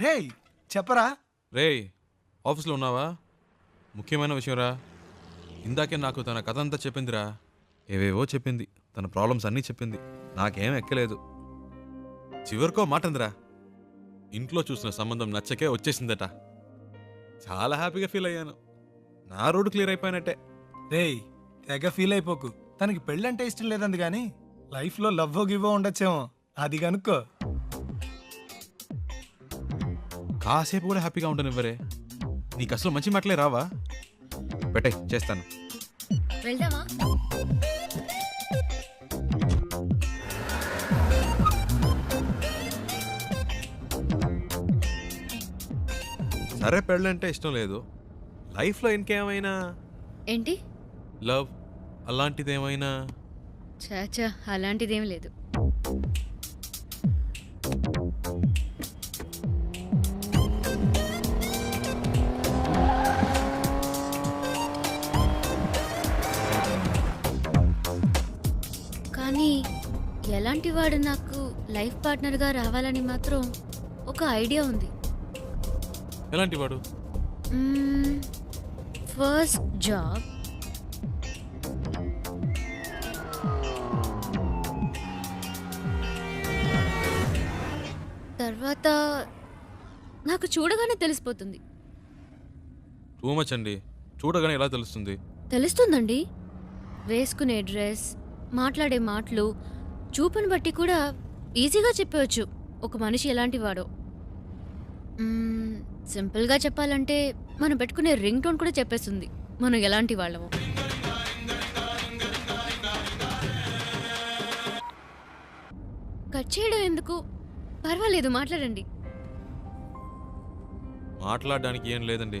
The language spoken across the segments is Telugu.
రేయ్ చెప్పరా. రేయ్ ఆఫీస్లో ఉన్నావా? ముఖ్యమైన విషయం రా ఇందాకే నాకు తన కథ అంతా చెప్పిందిరా. ఏవేవో చెప్పింది. తన ప్రాబ్లమ్స్ అన్నీ చెప్పింది. నాకేం ఎక్కలేదు. చివరికో మాట అందిరా ఇంట్లో చూసిన సంబంధం నచ్చకే వచ్చేసిందట. చాలా హ్యాపీగా ఫీల్ అయ్యాను. నా రోడ్డు క్లియర్ అయిపోయినట్టే. రేయ్ తెగ ఫీల్ అయిపోకు. తనకి పెళ్ళంటే ఇష్టం లేదంది కానీ లైఫ్లో లవ్వో గివ్వో ఉండొచ్చేమో. అది కనుక్కో కాసేపు కూడా హ్యాపీగా ఉండనివ్వరే నీకు అసలు మంచి మాటలే రావా? పెట్టే చేస్తాను. వెళ్దామా? సరే పెళ్ళంటే ఇష్టం లేదు. లైఫ్లో ఇంకేమైనా? ఏంటి? లవ్ అలాంటిది ఏమైనా చాచా అలాంటిదేం లేదు. ఎలాంటి వాడు నాకు లైఫ్ పార్ట్నర్గా రావాలని మాత్రం ఒక ఐడియా ఉంది. ఎలాంటి వాడు? First job. తర్వాత నాకు చూడగానే తెలిసిపోతుంది. టూ మచ్ అండి. చూడగానే ఎలా తెలుస్తుంది? తెలుస్తుందండి. వేసుకునే డ్రెస్ మాట్లాడే మాటలు చూపుని బట్టి కూడా ఈజీగా చెప్పవచ్చు. ఒక మనిషి ఎలాంటి వాడో మ్మ్, సింపుల్గా చెప్పాలంటే మనం పెట్టుకునే రింగ్ టోన్ కూడా చెప్పేస్తుంది. మనం ఎలాంటి వాళ్ళమో. కట్ చేయడం ఎందుకు? పర్వాలేదు మాట్లాడండి. మాట్లాడడానికి ఏం లేదండి.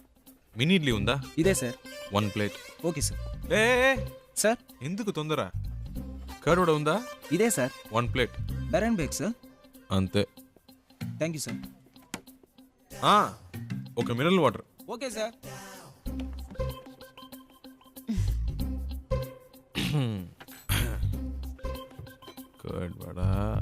మినీ ఇడ్లీ ఉందా? ఇదే sir. One plate. Okay sir. ఏ ఏ, సార్? ఎందుకు తొందర కర్డ్ ఉందా? ఇదే సార్. One plate. బెరన్ బేక్ సార్. అంతే. Thank you sir. ఆ, ఒక mineral water. Okay sir. Curd vada.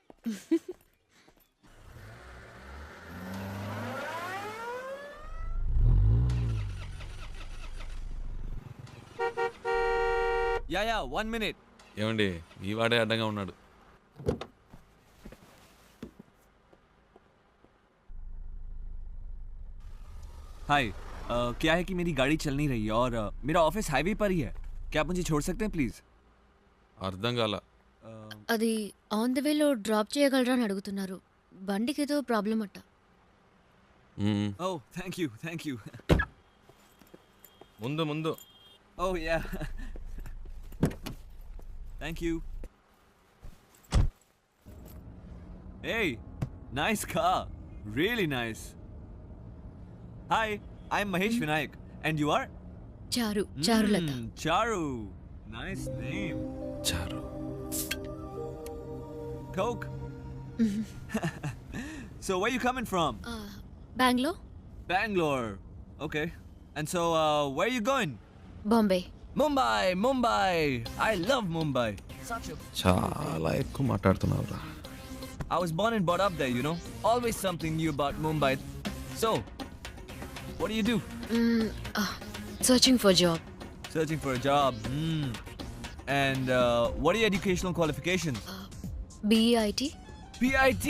Yeah, yeah. One minute. ఏమండి ఈ వాడే అడ్డంగా ఉన్నాడు हाय अ, क्या है कि मेरी गाड़ी चल नहीं रही है और अ, मेरा ऑफिस हाईवे पर ही है क्या आप मुझे छोड़ सकते हैं प्लीज़ అర్థం అది ఆన్ ద వేలో డ్రాప్ చేయగలరా అని అడుగుతున్నారు. బండికి ఏదో ప్రాబ్లం అట్ట oh thank you thank you ముందు ముందు. ఓ yeah thank you hey nice కా really nice hi I Mahesh Vinayak and you are Charu Charu Charu nice name Charu Coke. so where you coming from? బ్యాంగ్లో Bangalore. Okay. And so uh, where you going? Bombay Mumbai, Mumbai. I love Mumbai. Such a చాలా ఎక్కువ మాట్లాడుతున్నావురా I was born and brought up there, you know. Always something new about Mumbai. So, what do you do? Searching for job Searching for a job. Hmm. And uh, what are your educational qualifications? BIT? BIT!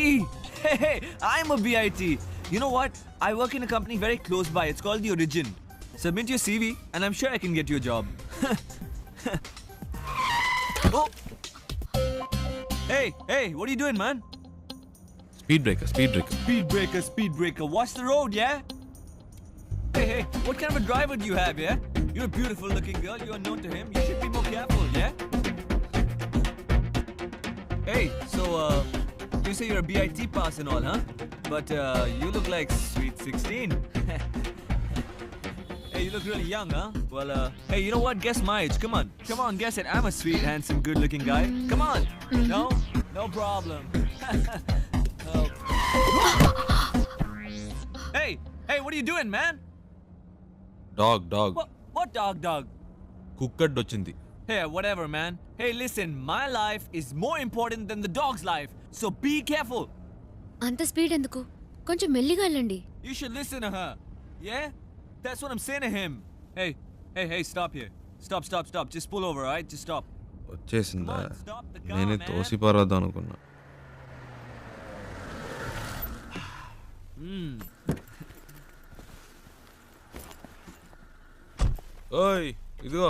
Hey, hey, I'm a BIT. You know what? I work in a company very close by. It's called The Origin. Submit your CV and I'm sure I can get you a job. oh! Hey, hey, what are you doing, man? Speed breaker, speed breaker. Speed breaker, speed breaker. Watch the road, yeah? Hey, hey, what kind of a driver do you have, yeah? You're a beautiful looking girl. You are known to him. You should be more careful, yeah? Hey, so, uh, you say you're a BIT pass and all, huh? But, uh, you look like sweet 16. hey, you look really young, huh? Well, uh, hey, you know what? Guess my age. Come on. Come on, guess it. I'm a sweet, handsome, good looking guy. Come on. No? No problem. Oh. Hey, hey, what are you doing, man? Dog dog What, what dog, dog? Cooked వచ్చింది Hey, whatever, man. Hey, listen, my life is more important than the dog's life, so be careful. అంత స్పీడ్ ఎందుకు కొంచెం మెల్లిగా వెళ్ళండి You should listen to her. Yeah? That's what I'm saying to him. Hey, hey, hey, stop here. Stop, stop, stop. Just pull over, alright? Just stop. వచ్చేసిందా నేనే man. తోసి పారద్దాం అనుకున్నా Hmm. ఓయ్ ఇదిగో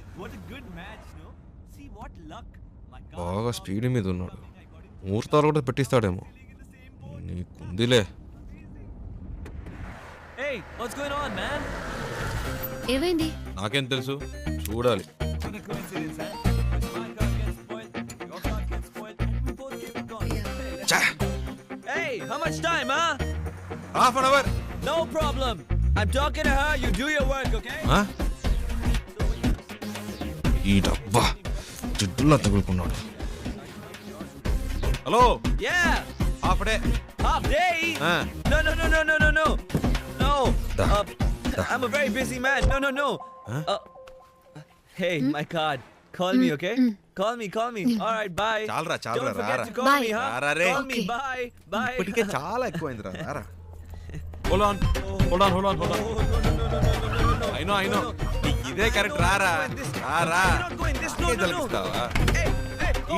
బాగా స్పీడ్ మీద ఉన్నాడు. మూర్తాలు కూడా పెట్టిస్తాడేమో. నీకుందిలే. ఏమైంది? నాకేం తెలుసు? చూడాలి. Half an hour no problem I talking to her you do your work okay హ్ ఈ డబ్బా జిడ్డులా తగులుకున్నాడు hello Yeah. Half day? Ah. No, no, no, no, no, no, no. No. Da. Uh, I'm a very busy man. No, no, no. Huh? Uh, hey, my card. Call me, okay? Call me, call me. All right, bye. చాలరా, చాలరా, Don't forget రారా. to call Bye. me, huh? రారా రే. Call me, Okay. bye, bye. ఇప్పటికే చాలా ఎక్కువైంది రా రారా hold on hold on hold on hold Oh, no, no, no, no, no, no, no, no. I know I know ఇదే కరెక్ట్. రారా. రారా. తలకిస్తావా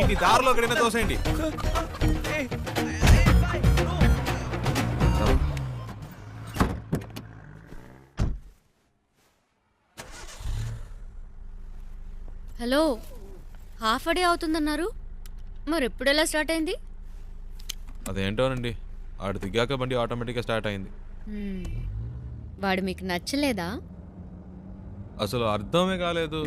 ఇది దారిలో ఎక్కడైనా తోసేయండి. హలో హాఫ్ డే అవుతుందన్నారు. మరి ఎప్పుడు ఎలా స్టార్ట్ అయింది? అదేంటోనండి ఆడు దిగాక బండి ఆటోమేటిక్గా స్టార్ట్ అయింది. వాడు మీకు నచ్చలేదా? అసలు అర్థమే కాలేదు.